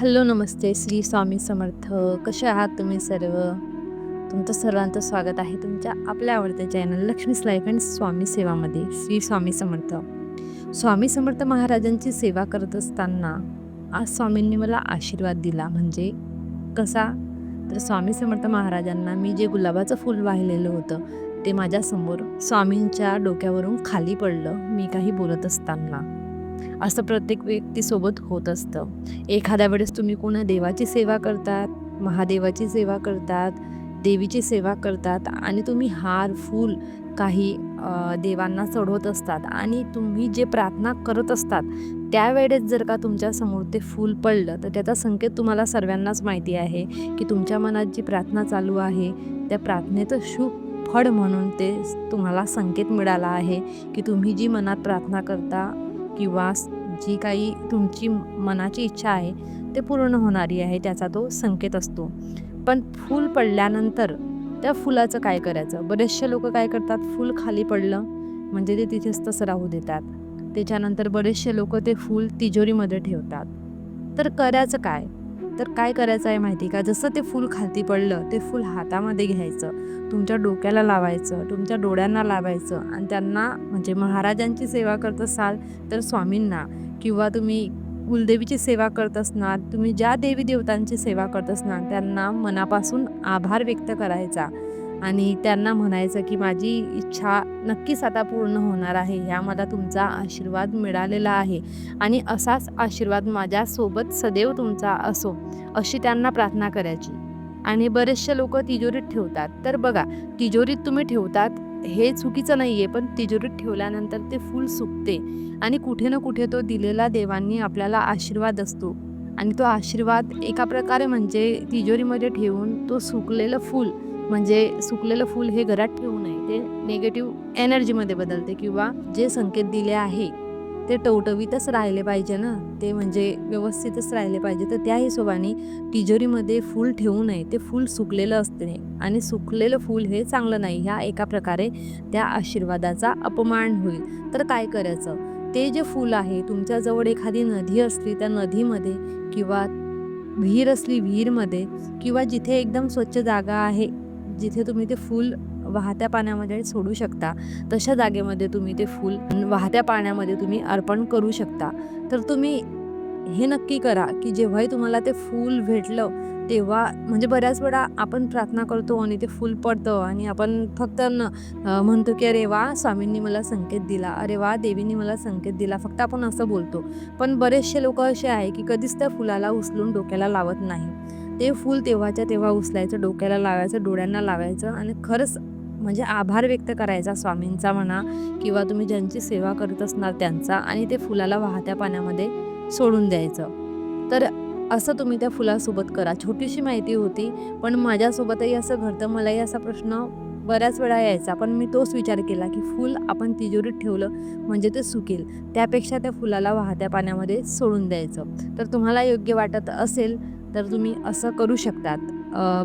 Hello नमस्ते. श्री स्वामी समर्थ. कसे आहात तुम्ही सर्व? तुमचं सर्वांचं स्वागत आहे तुमच्या आपल्या आवडत्या channel Lakshmi's life and Swami सेवामध्ये. श्री स्वामी समर्थ. स्वामी समर्थ महाराजांची सेवा करत असताना आज स्वामींनी मला आशीर्वाद दिला. म्हणजे कसा? तर स्वामी समर्थ महाराजांना मी जे गुलाबाचं फूल वाहिलेलं होतं ते माझ्यासमोर स्वामींच्या डोक्यावरून खाली पडलं. मी काही बोलत असताना. असं प्रत्येक व्यक्तीसोबत होत असतं. एखाद्या वेळेस तुम्ही कोणा देवाची सेवा करतात महादेवाची सेवा करतात देवीची सेवा करतात आणि तुम्ही हार फूल काही देवांना चढवत असतात आणि तुम्ही जे प्रार्थना करत असतात त्यावेळेस जर का तुमच्यासमोर ते फूल पडलं तर त्याचा संकेत तुम्हाला सर्वांनाच माहिती आहे की तुमच्या मनात जी प्रार्थना चालू आहे त्या प्रार्थनेचं शुभ फळ म्हणून ते तुम्हाला संकेत मिळाला आहे की तुम्ही जी मनात प्रार्थना करता किंवा जी काही तुमची मनाची इच्छा आहे ते पूर्ण होणारी आहे त्याचा तो संकेत असतो. पण फूल पडल्यानंतर त्या फुलाचं काय करायचं? बरेचसे लोक काय करतात? फूल खाली पडलं म्हणजे ते तिथेच तसं राहू देतात. त्याच्यानंतर बरेचसे लोक ते फूल तिजोरीमध्ये ठेवतात. तर करायचं काय? तर काय करायचं आहे माहिती का? जसं ते फूल खालती पडलं ते फूल हातामध्ये घ्यायचं. तुमच्या डोक्याला लावायचं तुमच्या डोळ्यांना लावायचं आणि त्यांना म्हणजे महाराजांची सेवा करत असाल तर स्वामींना किंवा तुम्ही कुलदेवीची सेवा करत असणार तुम्ही ज्या देवी देवतांची सेवा करत असणार त्यांना मनापासून आभार व्यक्त करायचा. आणि त्यांना म्हणायचं की माझी इच्छा नक्कीच आता पूर्ण होणार आहे ह्या मला तुमचा आशीर्वाद मिळालेला आहे. आणि असाच आशीर्वाद माझ्यासोबत सदैव तुमचा असो अशी त्यांना प्रार्थना करायची. आणि बरेचसे लोक तिजोरीत ठेवतात. तर बघा तिजोरीत तुम्ही ठेवतात हे चुकीचं नाही आहे पण तिजोरीत ठेवल्यानंतर ते फूल सुकते. आणि कुठे ना कुठे तो दिलेला देवांनी आपल्याला आशीर्वाद असतो. आणि तो आशीर्वाद एका प्रकारे म्हणजे तिजोरीमध्ये ठेवून तो सुकलेलं फूल म्हणजे सुकलेलं फूल हे घरात ठेवू नये. ते निगेटिव्ह एनर्जीमध्ये बदलते किंवा जे संकेत दिले आहे ते टवटवीतच राहिले पाहिजे ना. ते म्हणजे व्यवस्थितच राहिले पाहिजे. तर त्या हिशोबाने तिजोरीमध्ये फूल ठेवू नये. ते फूल सुकलेलं असते आणि सुकलेलं फूल हे चांगलं नाही. ह्या एका प्रकारे त्या आशीर्वादाचा अपमान होईल. तर काय करायचं? ते जे फूल आहे तुमच्याजवळ एखादी नदी असली त्या नदीमध्ये किंवा विहीर असली विहीरमध्ये किंवा जिथे एकदम स्वच्छ जागा आहे जिथे तुम्ही ते फूल वाहत्या पाण्यामध्ये सोडू शकता तशा जागेमध्ये तुम्ही ते फूल वाहत्या पाण्यामध्ये तुम्ही अर्पण करू शकता. तर तुम्ही हे नक्की करा की जेव्हाही तुम्हाला ते फूल भेटलं तेव्हा म्हणजे बऱ्याच वेळा आपण प्रार्थना करतो आणि ते फूल पडतं आणि आपण फक्त न म्हणतो की अरे वा स्वामींनी मला संकेत दिला. अरे वा देवींनी मला संकेत दिला. फक्त आपण असं बोलतो. पण बरेचसे लोक असे आहे की कधीच त्या फुलाला उचलून डोक्याला लावत नाही. ते फूल तेव्हाच्या तेव्हा उचलायचं डोक्याला लावायचं डोळ्यांना लावायचं आणि खरंच म्हणजे आभार व्यक्त करायचा स्वामींचा म्हणा किंवा तुम्ही ज्यांची सेवा करत असणार त्यांचा आणि ते फुलाला वाहत्या पाण्यामध्ये सोडून द्यायचं. तर असं तुम्ही त्या फुलासोबत करा. छोटीशी माहिती होती पण माझ्यासोबतही असं घडतं. मलाही असा प्रश्न बऱ्याच वेळा यायचा पण मी तोच विचार केला की फूल आपण तिजोरीत ठेवलं म्हणजे ते सुकेल. त्यापेक्षा त्या फुलाला वाहत्या पाण्यामध्ये सोडून द्यायचं. तर तुम्हाला योग्य वाटत असेल तर तुम्ही असं करू शकतात.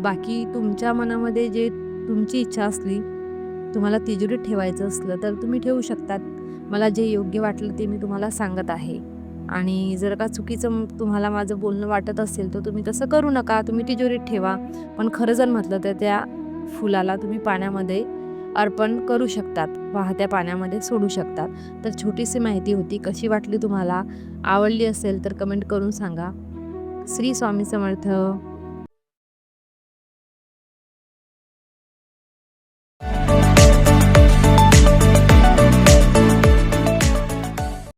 बाकी तुमच्या मनामध्ये जे तुमची इच्छा असली तुम्हाला तिजोरीत ठेवायचं असलं तर तुम्ही ठेवू शकतात. मला जे योग्य वाटलं ते मी तुम्हाला सांगत आहे. आणि जर का चुकीचं तुम्हाला माझं बोलणं वाटत असेल तर तुम्ही तसं करू नका. तुम्ही तिजोरीत ठेवा. पण खरं जर म्हटलं तर त्या फुलाला तुम्ही पाण्यामध्ये अर्पण करू शकतात. वाहत्या पाण्यामध्ये सोडू शकतात. तर छोटीशी माहिती होती. कशी वाटली तुम्हाला? आवडली असेल तर कमेंट करून सांगा. श्री स्वामी समर्थ.